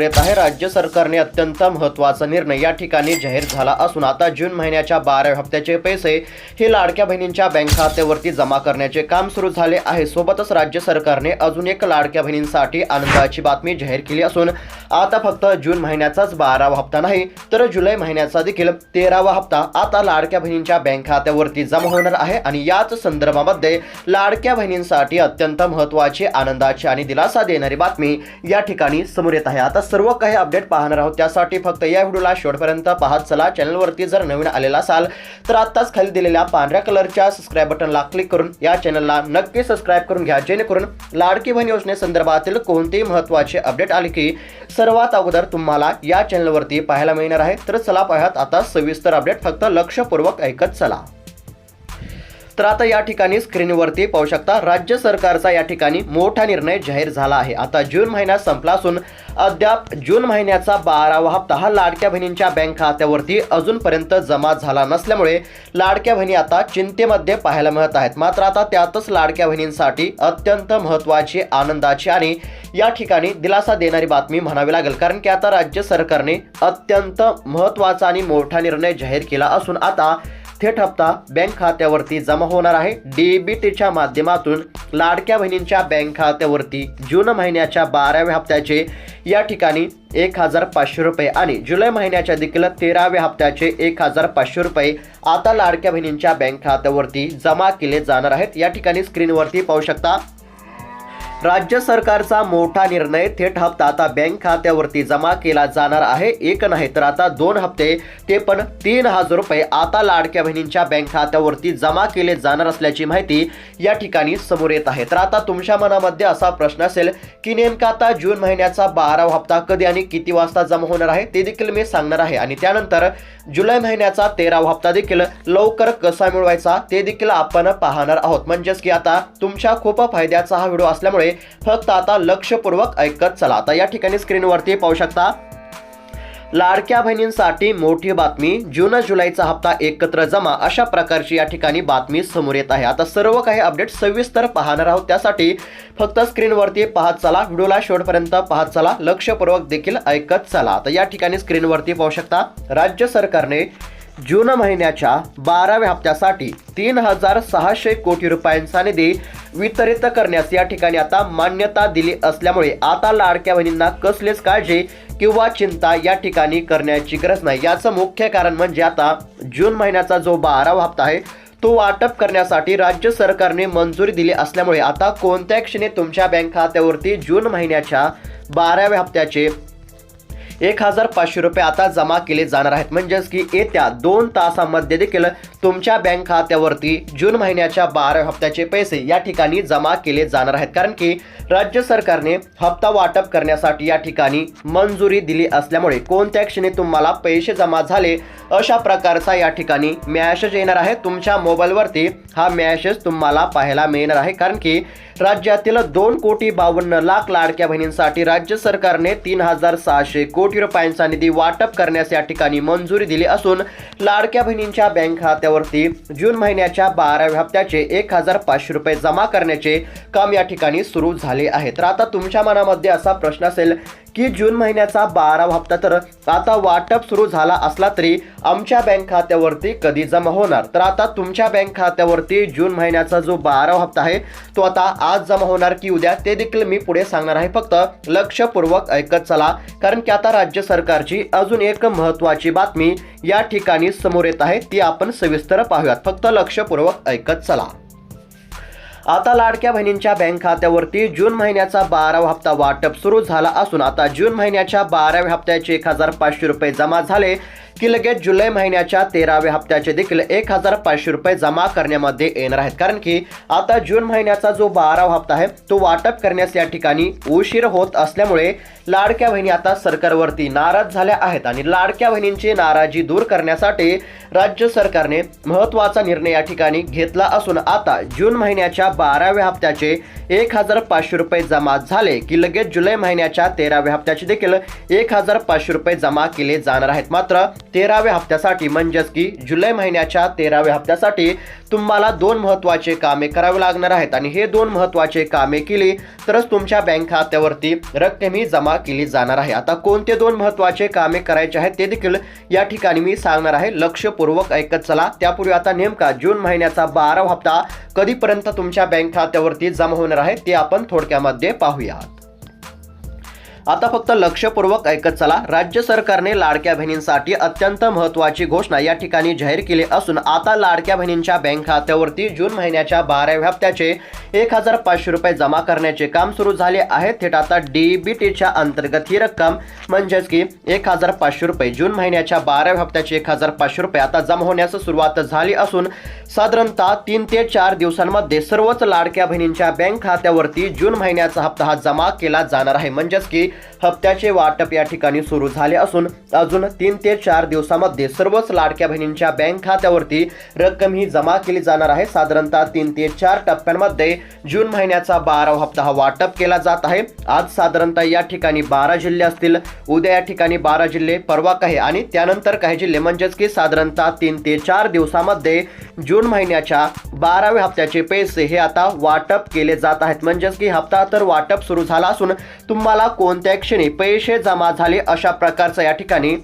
येत आहे. राज्य सरकारने अत्यंत महत्त्वाचा निर्णय या ठिकाणी जाहीर झाला असून आता जून महिन्याच्या बाराव्या हप्त्याचे पैसे हे लाडक्या बहिणींच्या बँक खात्यावरती जमा करण्याचे काम सुरू झाले आहे. सोबतच राज्य सरकारने अजून एक लाडक्या बहिणींसाठी आनंदाची बातमी जाहीर केली असून आता फक्त जून महिन्याचाच बारावा हप्ता नाही तर जुलै महिन्याचा देखील तेरावा हप्ता आता लाडक्या बहिणींच्या बँक खात्यावरती जमा होणार आहे आणि याच संदर्भामध्ये लाडक्या बहिणींसाठी अत्यंत महत्त्वाची आनंदाची आणि दिलासा देणारी बातमी या ठिकाणी समोर येत आहे. आता सर्व काही अपडेट पाहणार आहोत. त्यासाठी फक्त या व्हिडिओला शेवटपर्यंत पाहत चला. चॅनलवरती जर नवीन आलेला असाल तर आत्ताच खाली दिलेल्या पांढऱ्या कलरच्या सबस्क्राईब बटनला क्लिक करून या चॅनलला नक्की सबस्क्राईब करून घ्या. जेणेकरून लाडकी बहीण योजनेसंदर्भातील कोणतेही महत्त्वाचे अपडेट आले की सर्वात अगोदर तुम्हाला या चॅनलवरती पाहायला मिळणार आहे. तर चला पाहत आता सविस्तर अपडेट फक्त लक्षपूर्वक ऐकत चला. तर आता या ठिकाणी स्क्रीनवरती पाहू शकता राज्य सरकारचा या ठिकाणी मोठा निर्णय जाहीर झाला आहे. आता जून महिना संपला असून अद्याप जून महिन्याचा बारावा हप्ता हा लाडक्या बहिणींच्या बँक खात्यावरती अजूनपर्यंत जमा झाला नसल्यामुळे लाडक्या बहिणी आता चिंतेमध्ये पाहायला मिळत आहेत. मात्र आता त्यातच लाडक्या बहिणींसाठी अत्यंत महत्त्वाची आनंदाची आणि या ठिकाणी दिलासा देणारी बातमी म्हणावी लागेल. कारण की आता राज्य सरकारने अत्यंत महत्त्वाचा आणि मोठा निर्णय जाहीर केला असून आता थेट हप्ता बँक खात्यावरती जमा होणार आहे. डीबीटीच्या माध्यमातून लाडक्या बहिणींच्या बँक खात्यावरती जून महिन्याच्या बाराव्या हप्त्याचे या ठिकाणी एक हजार पाचशे रुपये आणि जुलै महिन्याच्या देखील तेराव्या हप्त्याचे एक हजार पाचशे रुपये आता लाडक्या बहिणींच्या बँक खात्यावरती जमा केले जाणार आहेत. या ठिकाणी स्क्रीनवरती पाहू शकता राज्य सरकारचा मोठा निर्णय थेट हप्ता आता बँक खात्यावरती जमा केला जाणार आहे. एक नाही तर आता दोन हप्ते ते पण तीन हजार रुपये आता लाडक्या बहिणींच्या बँक खात्यावरती जमा केले जाणार असल्याची माहिती या ठिकाणी समोर येत आहे. तर आता तुमच्या मनामध्ये असा प्रश्न असेल की नेमका आता जून महिन्याचा बारावा हप्ता कधी आणि किती वाजता जमा होणार आहे ते देखील मी सांगणार आहे. आणि त्यानंतर जुलै महिन्याचा तेरावा हप्ता देखील लवकर कसा मिळवायचा ते देखील आपण पाहणार आहोत. म्हणजेच की आता तुमच्या खूप फायद्याचा हा व्हिडिओ असल्यामुळे फक्त आता लक्षपूर्वक ऐकत चला. आता या ठिकाणी स्क्रीनवरती पाहू शकता. लाडक्या बहिणींसाठी मोठी बातमी. जून जुलैचा हप्ता एकत्र जमा. अशा प्रकारची या ठिकाणी बातमी समोर येत आहे. आता सर्व काही अपडेट सविस्तर पाहणार आहोत. त्यासाठी फक्त स्क्रीनवरती पाहत चला. व्हिडिओला शेवटपर्यंत पाहत चला. लक्षपूर्वक देखील ऐकत चला. आता या ठिकाणी स्क्रीनवरती पाहू शकता. राज्य सरकारने जून महिन्याच्या बाराव्या हप्त्यासाठी तीन हजार सहाशे कोटी रुपयांचा निधी वितरित करण्यास या ठिकाणी आता मान्यता दिली असल्यामुळे आता लाडक्या बहिणींना कसलेच काळजी किंवा चिंता या ठिकाणी करण्याची गरज नाही. याचं मुख्य कारण म्हणजे आता जून महिन्याचा जो बारावा हप्ता आहे तो वाटप करण्यासाठी राज्य सरकारने मंजुरी दिली असल्यामुळे आता कोणत्या क्षणी तुमच्या बँक खात्यावरती जून महिन्याच्या बाराव्या हप्त्याचे एक हजार पाचशे रुपये आता जमा केले जाणार आहेत. म्हणजेच की येत्या दोन तासामध्ये देखील तुमच्या बँक खात्यावरती जून महिन्याच्या बारा हप्त्याचे पैसे या ठिकाणी जमा केले जाणार आहेत. कारण की राज्य सरकारने हप्ता वाटप करण्यासाठी या ठिकाणी मंजुरी दिली असल्यामुळे कोणत्या क्षणी तुम्हाला पैसे जमा झाले अशा प्रकारचा या ठिकाणी मॅसेज येणार आहे. तुमच्या मोबाईलवरती हा मॅसेज तुम्हाला पाहायला मिळणार आहे. कारण की राज्यातील दोन कोटी बावन्न लाख लाडक्या बहिणींसाठी राज्य सरकारने तीन हजार सहाशे कोटी रुपयांचा निधी वाटप करण्यास या ठिकाणी मंजुरी दिली असून लाडक्या बहिणींच्या बँक खात्यावरती जून महिन्याच्या बाराव्या हप्त्याचे एक हजार पाचशे रुपये जमा करण्याचे काम या ठिकाणी सुरू झाले आहे तर आता तुमच्या मनामध्ये असा प्रश्न असेल की जून महिन्याचा बारावा हप्ता तर आता वाटप सुरू झाला असला तरी आमच्या बँक खात्यावरती कधी जमा होणार? तर आता तुमच्या बँक खात्यावरती जून महिन्याचा जो बारावा हप्ता आहे तो आता आज जमा होणार की उद्या? ते देखील मी पुढे सांगणार आहे. फक्त लक्षपूर्वक ऐकत चला कारण की आता राज्य सरकारची अजून एक महत्त्वाची बातमी या ठिकाणी समोर येत आहे ती आपण सविस्तर पाहूयात. फक्त लक्षपूर्वक ऐकत चला. आता लाडक्या बहिणींच्या बँक खात्यावरती जून महिन्याचा बारावा हप्ता वाटप सुरू झाला असून आता जून महिन्याच्या बाराव्या हप्त्याचे एक हजार पाचशे रुपये जमा झाले. की लगेच जुलै महिन्याच्या तेराव्या हप्त्याचे देखील एक हजार पाचशे रुपये जमा करण्यामध्ये येणार आहेत. कारण की आता जून महिन्याचा जो बारावा हप्ता आहे तो वाटप करण्यास या ठिकाणी उशीर होत असल्यामुळे लाडक्या बहिणी आता सरकारवरती नाराज झाल्या आहेत आणि लाडक्या बहिणींची नाराजी दूर करण्यासाठी राज्य सरकारने महत्त्वाचा निर्णय या ठिकाणी घेतला असून आता जून महिन्याच्या बाराव्या हप्त्याचे एक हजार पाचशे रुपये जमा झाले की लगेच जुलै महिन्याच्या तेराव्या हप्त्याचे देखील एक हजार पाचशे रुपये जमा केले जाणार आहेत. मात्र तेराव्या हप्त्यासाठी म्हणजेच की जुलै महिन्याच्या तेराव्या हप्त्यासाठी तुम्हाला दोन महत्त्वाचे कामे करावी लागणार आहेत. आणि हे दोन महत्त्वाचे कामे केली तरच तुमच्या बँक खात्यावरती रक्कमही जमा केली जाणार आहे. आता कोणते दोन महत्त्वाचे कामे करायचे आहेत ते देखील या ठिकाणी मी सांगणार आहे. लक्षपूर्वक ऐकत चला. त्यापूर्वी आता नेमका जून महिन्याचा बारावा हप्ता कधीपर्यंत तुमच्या बँक खात्यावरती जमा होणार आहे ते आपण थोडक्यामध्ये पाहूयात. आता फक्त लक्षपूर्वक ऐकत चला. राज्य सरकारने लाडक्या बहिणींसाठी अत्यंत महत्त्वाची घोषणा या ठिकाणी जाहीर केली असून आता लाडक्या बहिणींच्या बँक खात्यावरती जून महिन्याच्या बाराव्या हप्त्याचे एक हजार पाचशे रुपये जमा करण्याचे काम सुरू झाले आहे. थेट आता डीबीटीच्या अंतर्गत ही रक्कम म्हणजेच की एक हजार पाचशे रुपये जून महिन्याच्या बाराव्या हप्त्याचे एक हजार पाचशे रुपये आता जमा होण्यास सुरुवात झाली असून साधारणतः तीन ते चार दिवसांमध्ये सर्वच लाडक्या बहिणींच्या बँक खात्यावरती जून महिन्याचा हप्ता हा जमा केला जाणार आहे. म्हणजेच की हप्त्याचे वाटप या ठिकाणी सुरू झाले असून अजून तीन ते चार दिवसामध्ये सर्वच लाडक्या बहिणींच्या बँक खात्यावरती रक्कम ही जमा केली जाणार आहे. साधारणतः तीन ते चार टप्प्यांमध्ये जून महिन्याचा बारावा हप्ता हा वाटप केला जात आहे. आज साधारणतः या ठिकाणी बारा जिल्हे असतील. उद्या या ठिकाणी बारा जिल्हे परवा काही आणि त्यानंतर काही जिल्हे. म्हणजेच की साधारणतः तीन ते चार दिवसामध्ये जून महिन्याच्या बाराव्या हप्त्याचे पैसे हे आता वाटप केले जात आहेत. म्हणजेच की हप्ता तर वाटप सुरू झाला असून तुम्हाला कोणत्या क्षणी पैसे जमा झाले अशा प्रकारचं या ठिकाणी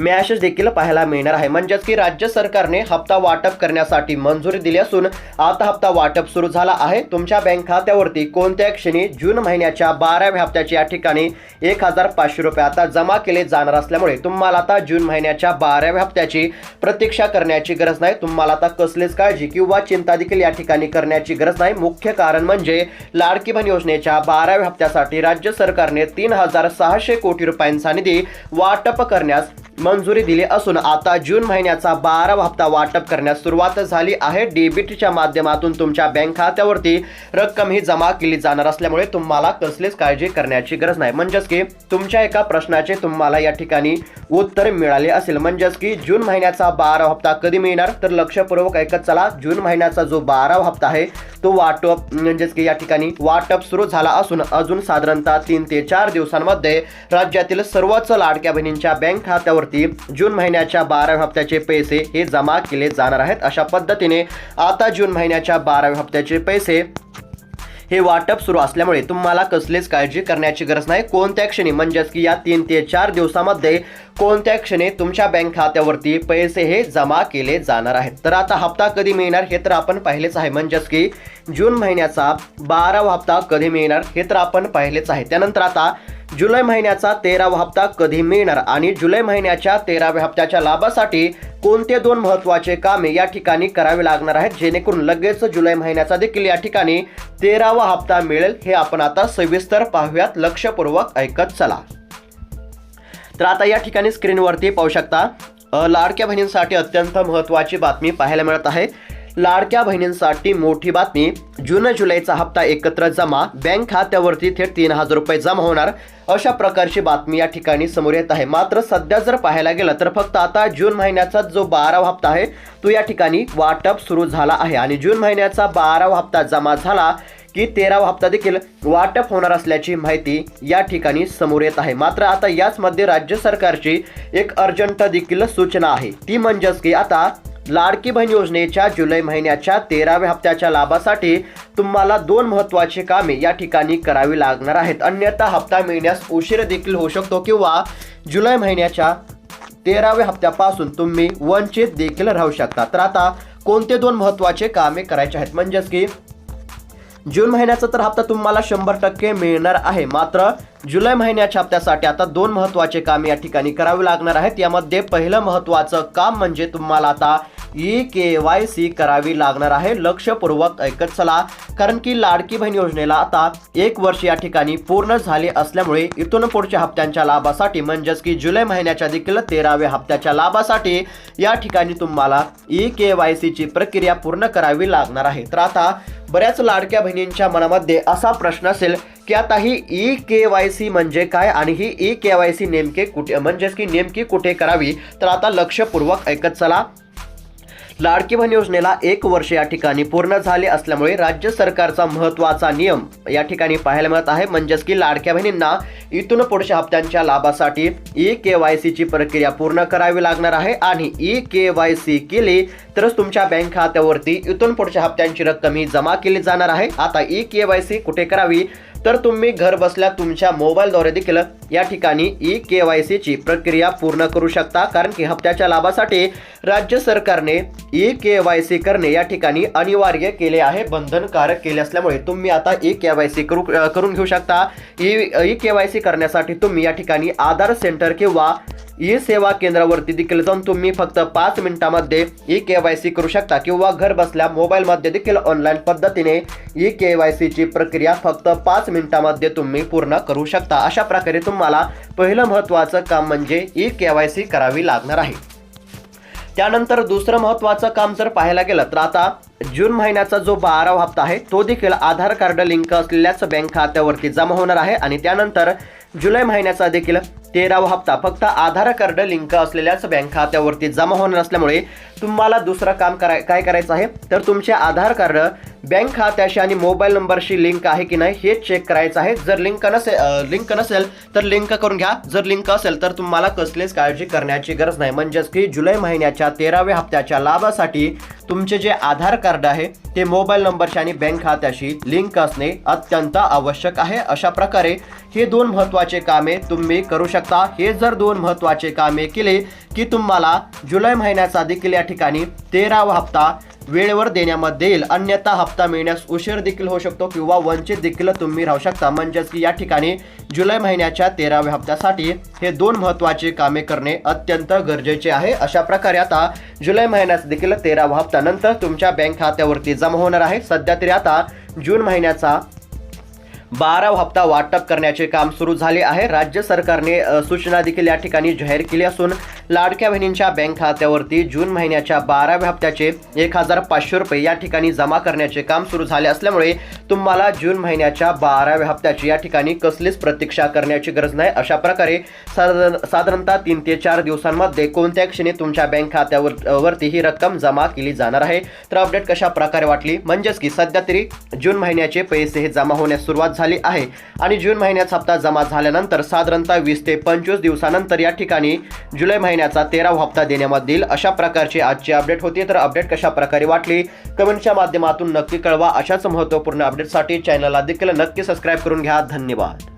मॅसेज देखील पाहायला मिळणार आहे. म्हणजेच की राज्य सरकारने हप्ता वाटप करण्यासाठी मंजुरी दिली असून आता हप्ता वाटप सुरू झाला आहे. तुमच्या बँक खात्यावरती कोणत्या क्षणी जून महिन्याच्या बाराव्या हप्त्याच्या या ठिकाणी एक हजार पाचशे रुपये आता जमा केले जाणार असल्यामुळे तुम्हाला आता जून महिन्याच्या बाराव्या हप्त्याची प्रतीक्षा करण्याची गरज नाही. तुम्हाला आता कसलीच काळजी किंवा चिंता देखील या ठिकाणी करण्याची गरज नाही. मुख्य कारण म्हणजे लाडकी बहीण योजनेच्या बाराव्या हप्त्यासाठी राज्य सरकारने तीन हजार सहाशे कोटी रुपयांचा निधी वाटप करण्यास मंजुरी दिली असून आता जून महिन्याचा बारावा हप्ता वाटप करण्यास सुरुवात झाली आहे. डेबिटच्या माध्यमातून तुमच्या बँक खात्यावरती रक्कम ही जमा केली जाणार असल्यामुळे तुम्हाला कसलीच काळजी करण्याची गरज नाही. म्हणजेच की तुमच्या एका प्रश्नाचे तुम्हाला या ठिकाणी उत्तर मिळाले असेल. म्हणजेच की जून महिन्याचा बारावा हप्ता कधी मिळणार? तर लक्षपूर्वक ऐकत चला. जून महिन्याचा जो बारावा हप्ता आहे तो वाटप म्हणजेच की या ठिकाणी वाटप सुरू झाला असून अजून साधारणतः तीन ते चार दिवसांमध्ये राज्यातील सर्वच लाडक्या बहिणींच्या बँक खात्यावर खात्यावरती जून महिन्याच्या बाराव्या हप्त्याचे पैसे हे जमा केले जाणार आहेत. अशा पद्धतीने आता जून महिन्याच्या बाराव्या हप्त्याचे पैसे हे वाटप सुरू असल्यामुळे तुम्हाला कसलीच काळजी करण्याची गरज नाही. कोणत्या क्षणी? म्हणजेच की या तीन ते चार दिवसामध्ये कोणत्या क्षणी तुमच्या बँक खात्यावरती पैसे हे जमा केले जाणार आहेत? तर आता हप्ता कधी मिळणार हे तर आपण पाहिलेच आहे. म्हणजेच की जून महिन्याचा बारावा हप्ता कधी मिळणार हे तर आपण पाहिलेच आहे. त्यानंतर आता जुलै महिन्याचा तेरावा हप्ता कधी मिळणार आणि जुलै महिन्याच्या तेराव्या हप्त्याच्या लाभासाठी कोणते दोन महत्त्वाचे कामे या ठिकाणी करावी लागणार आहेत जेणेकरून लगेच जुलै महिन्याचा देखील या ठिकाणी तेरावा हप्ता मिळेल हे आपण आता सविस्तर पाहूयात. लक्षपूर्वक ऐकत चला. तर आता या ठिकाणी स्क्रीनवरती पाहू शकता लाडक्या बहिणींसाठी अत्यंत महत्त्वाची बातमी पाहायला मिळत आहे. लाडक्या बहिणींसाठी मोठी बातमी. जून जुलैचा हप्ता एकत्र जमा. बँक खात्यावरती थेट तीन हजार रुपये जमा होणार. अशा प्रकारची बातमी या ठिकाणी समोर येत आहे. मात्र सध्या जर पाहायला गेलं तर फक्त आता जून महिन्याचा जो बारावा हप्ता आहे तो या ठिकाणी वाटप सुरू झाला आहे. आणि जून महिन्याचा बारावा हप्ता जमा झाला की तेरावा हप्ता देखील वाटप होणार असल्याची माहिती या ठिकाणी समोर येत आहे. मात्र आता याचमध्ये राज्य सरकारची एक अर्जंट देखील सूचना आहे. ती म्हणजेच की आता लाडकी बहीण योजनेच्या जुलै महिन्याच्या तेराव्या हप्त्याच्या लाभासाठी तुम्हाला दोन महत्त्वाची कामे या ठिकाणी करावी लागणार आहेत. अन्यथा हप्ता मिळण्यास उशीर देखील होऊ शकतो किंवा जुलै महिन्याच्या तेराव्या हप्त्यापासून तुम्ही वंचित देखील राहू शकता. तर आता कोणते दोन महत्त्वाचे कामे करायचे आहेत? म्हणजेच की जून महिन्याचा तर हप्ता तुम्हाला शंभर टक्के मिळणार आहे. मात्र जुलै महिन्याच्या हप्त्यासाठी आता दोन महत्त्वाचे काम या ठिकाणी करावे लागणार आहेत. यामध्ये पहिलं महत्त्वाचं काम म्हणजे तुम्हाला आता ई के वाय सी करावी लागणार आहे. लक्षपूर्वक ऐकत चला. कारण की लाडकी बहीण योजनेला आता एक वर्ष या ठिकाणी पूर्ण झाले असल्यामुळे इथून पुढच्या हप्त्यांच्या लाभासाठी म्हणजेच की जुलै महिन्याच्या देखील तेराव्या हप्त्याच्या लाभासाठी या ठिकाणी तुम्हाला ई के वाय सीची प्रक्रिया पूर्ण करावी लागणार आहे. तर आता बऱ्याच लाडक्या बहिणींच्या मनामध्ये असा प्रश्न असेल की आता ही ई के वाय सी म्हणजे काय आणि ही ई के वाय सी नेमके कुठे म्हणजेच की नेमकी कुठे करावी? तर आता लक्षपूर्वक ऐकत चला. लाडकी बहीण योजनेला एक वर्ष या ठिकाणी पूर्ण झाले असल्यामुळे राज्य सरकारचा महत्त्वाचा नियम या ठिकाणी पाहायला मिळत आहे. म्हणजेच की लाडक्या बहिणींना इथून पुढच्या हप्त्यांच्या लाभासाठी ई के वाय सीची प्रक्रिया पूर्ण करावी लागणार आहे आणि ई के वाय सी केली तरच तुमच्या बँक खात्यावरती इथून पुढच्या हप्त्यांची रक्कम ही जमा केली जाणार आहे. आता ई के वाय सी कुठे करावी? तर तुम्ही घर बसल्या तुमच्या मोबाईलद्वारे देखील या ठिकाणी ई के वाय सीची प्रक्रिया पूर्ण करू शकता कारण की हप्त्याच्या लाभासाठी राज्य सरकारने ई के वाय सी करणे या ठिकाणी अनिवार्य केले आहे बंधनकारक केले असल्यामुळे. तुम्ही आता ई के वाय सी करू करून घेऊ शकता. E E K Y C करण्यासाठी तुम्ही या ठिकाणी आधार सेंटर किंवा ई सेवा केंद्रावरती देखील जाऊन तुम्ही फक्त पाच मिनिटामध्ये ई के वाय सी करू शकता किंवा घर बसल्या मोबाईलमध्ये देखील ऑनलाईन पद्धतीने ई के वाय सीची प्रक्रिया फक्त पाच मिनिटामध्ये तुम्ही पूर्ण करू शकता. अशा प्रकारे तुम्हाला पहिलं महत्त्वाचं काम म्हणजे ई के वाय सी करावी लागणार आहे. त्यानंतर दुसरं महत्त्वाचं काम जर पाहायला गेलं तर आता जून महिन्याचा जो बारावा हप्ता आहे तो देखील आधार कार्ड लिंक असलेल्याच बँक खात्यावरती जमा होणार आहे आणि त्यानंतर जुलै महिन्याचा देखील तेरावा हप्ता फक्त आधार कार्ड लिंक असलेल्याच बँक खात्यावरती जमा होणार असल्यामुळे तुम्हाला दुसरं काम कराय काय करायचं आहे? तर तुमचे आधार कार्ड बँक खात्याशी आणि मोबाईल नंबरशी लिंक आहे की नाही हे चेक करायचं आहे. जर लिंक नसेल लिंक नसेल तर लिंक करून घ्या. जर लिंक असेल तर तुम्हाला कसलीच काळजी करण्याची गरज नाही. म्हणजेच की जुलै महिन्याच्या तेराव्या हप्त्याच्या लाभासाठी तुमचे जे आधार कार्ड आहे ते मोबाईल नंबरशी आणि बँक खात्याशी लिंक असणे अत्यंत आवश्यक आहे. अशा प्रकारे हे दोन महत्त्वाचे कामे तुम्ही करू शकता. हे जर दोन महत्त्वाचे कामे केले की तुम्हाला जुलै महिन्याचा देखील या ठिकाणी तेरावा हप्ता वेळेवर देण्यामध्ये येईल. अन्यथा हप्ता मिळण्यास उशीर देखील होऊ शकतो किंवा वंचित देखील तुम्ही राहू शकता. म्हणजेच की या ठिकाणी जुलै महिन्याच्या तेराव्या हप्त्यासाठी हे दोन महत्त्वाचे कामे करणे अत्यंत गरजेचे आहे. अशा प्रकारे आता जुलै महिन्यात देखील तेरावा हप्ता नंतर तुमच्या बँक खात्यावरती जमा होणार आहे. सध्या तरी आता जून महिन्याचा बारावा हप्ता वाटप करण्याचे काम सुरू झाले आहे. राज्य सरकारने सूचना देखील या ठिकाणी जाहीर केली असून लाडक्या बहिणींच्या बँक खात्यावरती जून महिन्याच्या बाराव्या हप्त्याचे एक हजार पाचशे रुपये या ठिकाणी जमा करण्याचे काम सुरू झाले असल्यामुळे तुम्हाला जून महिन्याच्या बाराव्या हप्त्याची या ठिकाणी कसलीच प्रतीक्षा करण्याची गरज नाही. अशा प्रकारे साधारण साधारणतः तीन ते चार दिवसांमध्ये कोणत्या क्षणी तुमच्या बँक खात्यावर वरती ही रक्कम जमा केली जाणार आहे. तर अपडेट कशा प्रकारे वाटली? म्हणजेच की सध्या तरी जून महिन्याचे पैसे हे जमा होण्यास सुरुवात झाली आहे. आणि जून महिन्याचा हप्ता जमा झाल्यानंतर साधारणतः वीस ते पंचवीस दिवसानंतर या ठिकाणी जुलै महिन्याचा तेरावा हप्ता देण्यामध्ये येईल अशा प्रकारची आजची अपडेट होती. तर अपडेट कशा प्रकारे वाटली? कमेंटच्या माध्यमातून नक्की कळवा. अशाच महत्त्वपूर्ण अपडेटसाठी चॅनलला देखील नक्की सबस्क्राईब करून घ्या. धन्यवाद.